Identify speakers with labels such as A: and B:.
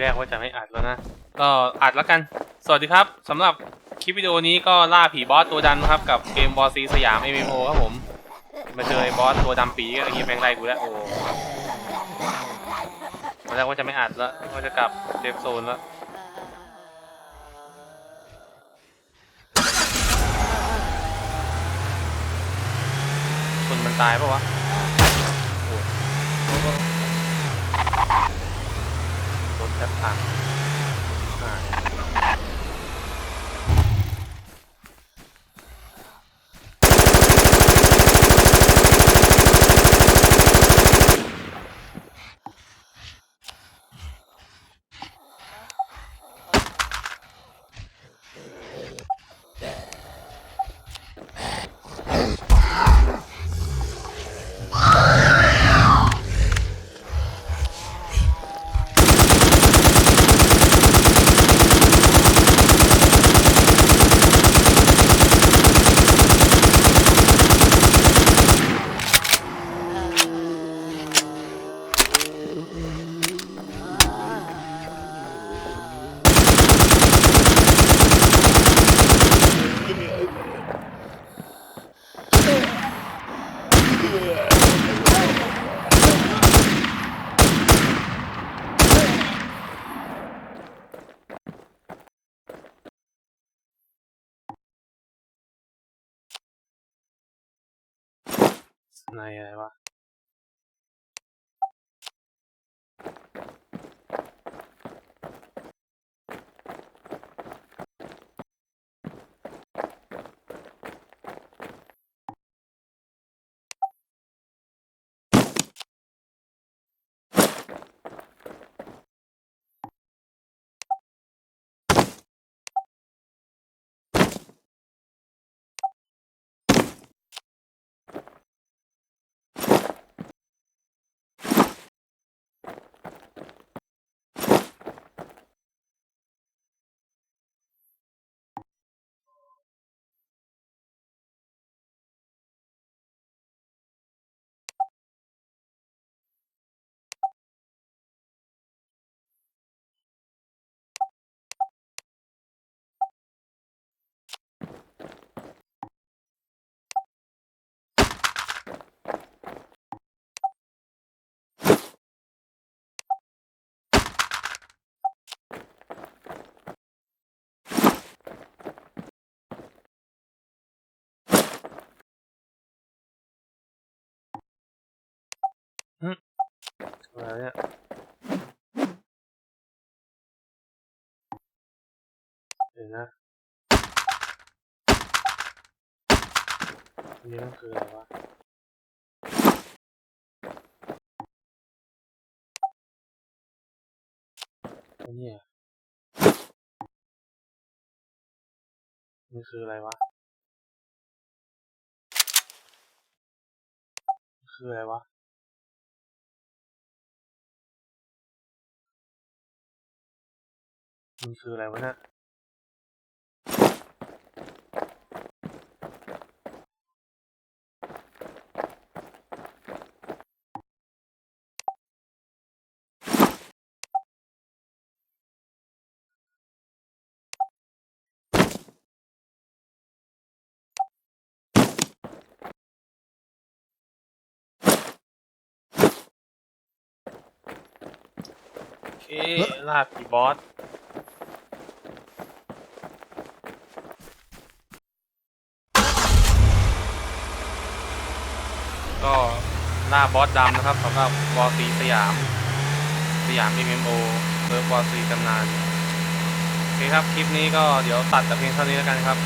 A: แรกว่าจะไม่อัดแล้วนะ ก็อัดแล้วกัน สวัสดีครับสำหรับคลิปวิดีโอนี้ก็ล่าผีบอสตัวดำครับกับเกมบอสซีสยาม MMO ครับผม มาเจอไอ้บอสตัวดำปีก็ยิงแมงไล่กูแล้วโอ้ตอนแรกว่าจะไม่อัดแล้วว่าจะกลับเซฟโซนแล้วคนมันตายปะวะโอ้ย รถแทบพังอ่าย นอ อะไรเนี่ยเดี๋ยวนะอันนี้มันคืออะไรวะอันนี้อะมันคืออะไรวะคืออะไรวะ มันคืออะไรวะนะี่ยโอเคลาบผีบอส ก็ล่าบอสดำนะครับสำหรับบอสซีสยาม สยาม MMO เซิร์ฟบอสซีตำนานโอเคครับ คลิปนี้ก็เดี๋ยวตัดแต่เพียงเท่านี้แล้วกันครับ